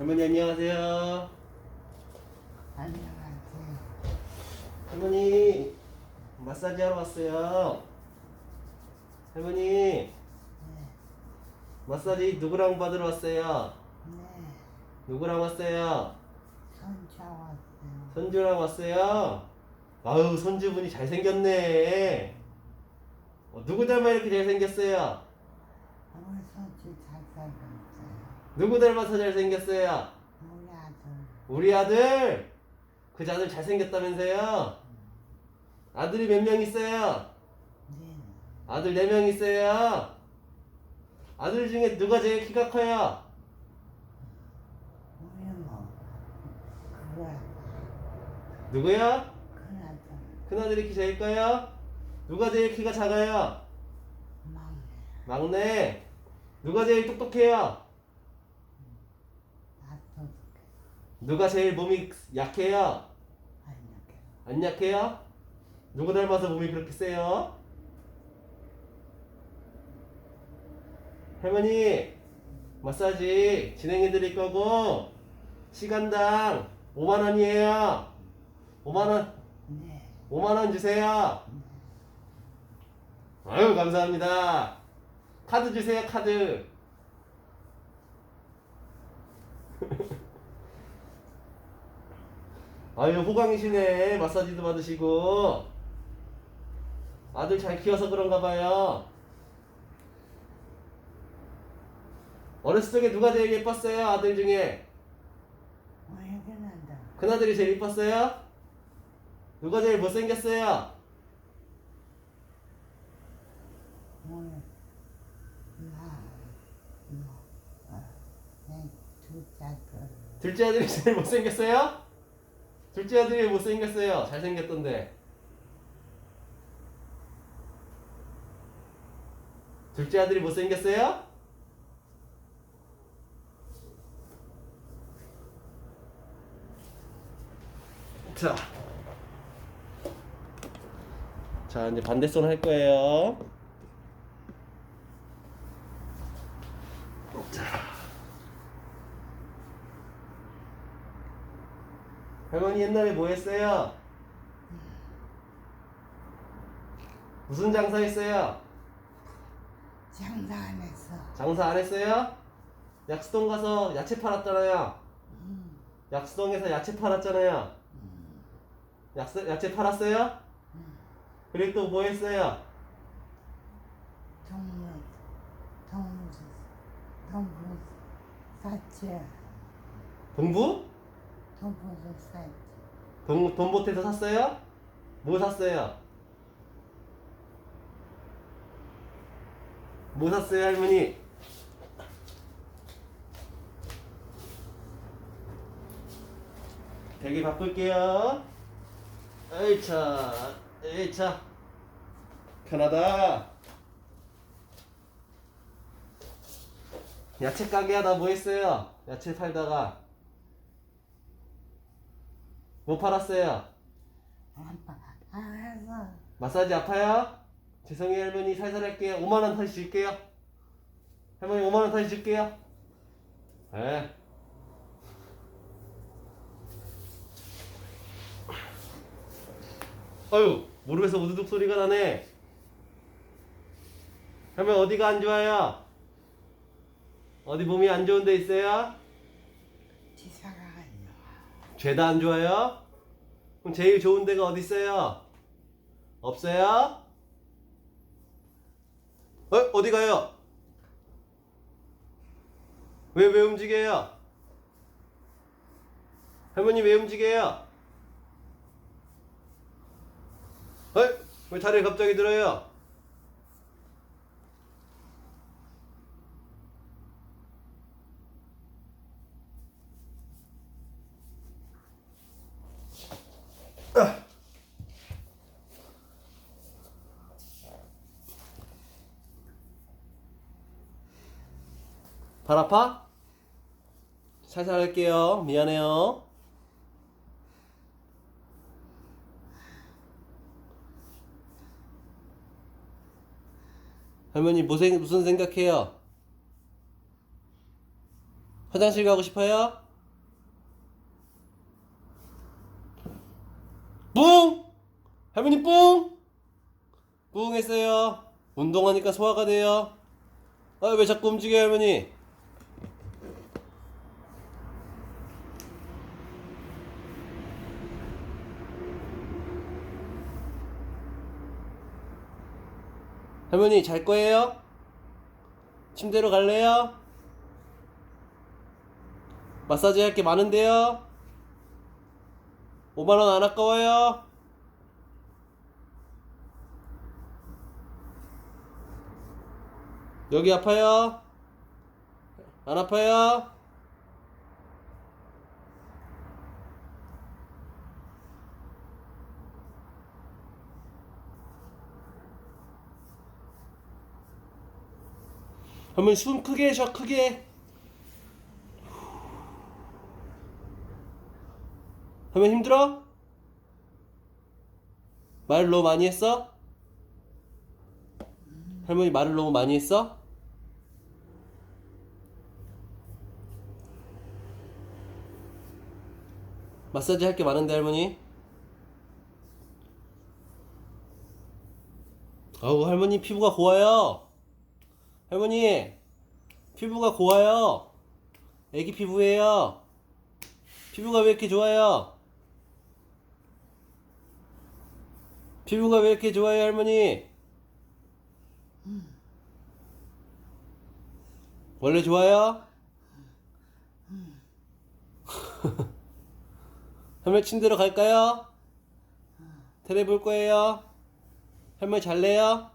할머니 안녕하세요. 안녕하세요. 할머니 마사지 하러 왔어요. 할머니 네, 마사지 누구랑 받으러 왔어요? 네, 누구랑 왔어요? 손자 왔어요. 손주랑 왔어요. 아우 손주분이 잘생겼네. 어, 누구 닮아 이렇게 잘생겼어요? 우리 손주 잘 살았어요. 누구 닮아서 잘생겼어요? 우리 아들, 우리 아들. 그 아들 잘생겼다면서요? 아들이 몇 명 있어요? 네, 아들 네 명 있어요. 아들 중에 누가 제일 키가 커요? 우리 뭐, 그거야, 누구요? 큰 아들, 큰아들이 키 제일 커요? 누가 제일 키가 작아요? 막내, 막내. 누가 제일 똑똑해요? 나도 누가 제일 몸이 약해요? 안 약해요? 누구 닮아서 몸이 그렇게 세요? 할머니 마사지 진행해 드릴 거고 시간당 5만 원이에요. 5만 원. 네, 5만 원 주세요. 아유 감사합니다. 카드 주세요 카드. 아유 호강이시네 마사지도 받으시고 아들 잘 키워서 그런가 봐요. 어렸을 적에 누가 제일 예뻤어요 아들 중에 뭐 얘기난다. 큰아들이 제일 예뻤어요? 누가 제일 못생겼어요? 나, 뭐, 어, 내 둘째 아들, 둘째 아들이 제일 못생겼어요? 둘째 아들이 왜 못생겼어요? 잘생겼던데. 둘째 아들이 못생겼어요? 자. 자, 이제 반대손 할 거예요. 할머니 옛날에 뭐 했어요? 무슨 장사 했어요? 장사 안 했어. 장사 안 했어요? 약수동 가서 야채 팔았잖아요. 음, 약수동에서 야채 팔았잖아요. 음, 약수, 야채 팔았어요? 그리고 또 뭐 했어요? 동물, 동물, 동물 사치, 동부? 동물 사치. 동, 돈보태서 샀어요? 뭐 샀어요? 뭐 샀어요, 할머니? 대기 바꿀게요. 에이차, 에이차. 편하다. 야채 가게 하다 뭐 했어요? 야채 팔다가. 뭐 팔았어요? 아빠. 마사지 아파요? 죄송해요 할머니 살살 할게요 5만원 다시 줄게요 할머니 5만원 다시 줄게요 네. 아유 무릎에서 우두둑 소리가 나네 할머니 어디가 안 좋아요? 어디 몸이 안 좋은 데 있어요? 아니야. 죄다 안 좋아요? 그럼 제일 좋은 데가 어디 있어요? 없어요? 어? 어디 가요? 왜, 왜 움직여요? 할머니 왜 움직여요? 어? 왜 다리를 갑자기 들어요? 발 아파? 살살 할게요. 미안해요. 할머니 무슨 생각해요? 화장실 가고 싶어요? 뿡! 할머니 뿡! 뿡 했어요. 운동하니까 소화가 돼요. 아, 왜 자꾸 움직여요, 할머니? 할머니 잘 거예요? 침대로 갈래요? 마사지 할 게 많은데요? 5만원 안 아까워요? 여기 아파요? 안 아파요? 할머니 숨 크게 쉬어 크게 할머니 힘들어? 말 너무 많이 했어? 할머니 말을 너무 많이 했어? 마사지 할 게 많은데 할머니 아우 할머니 피부가 고와요 할머니 피부가 고와요 애기 피부예요 피부가 왜 이렇게 좋아요 피부가 왜 이렇게 좋아요 할머니 원래 좋아요? 할머니 침대로 갈까요? 테레비 볼 거예요? 할머니 잘래요?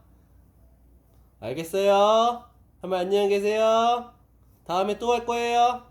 알겠어요. 할머니 안녕히 계세요. 다음에 또 할 거예요.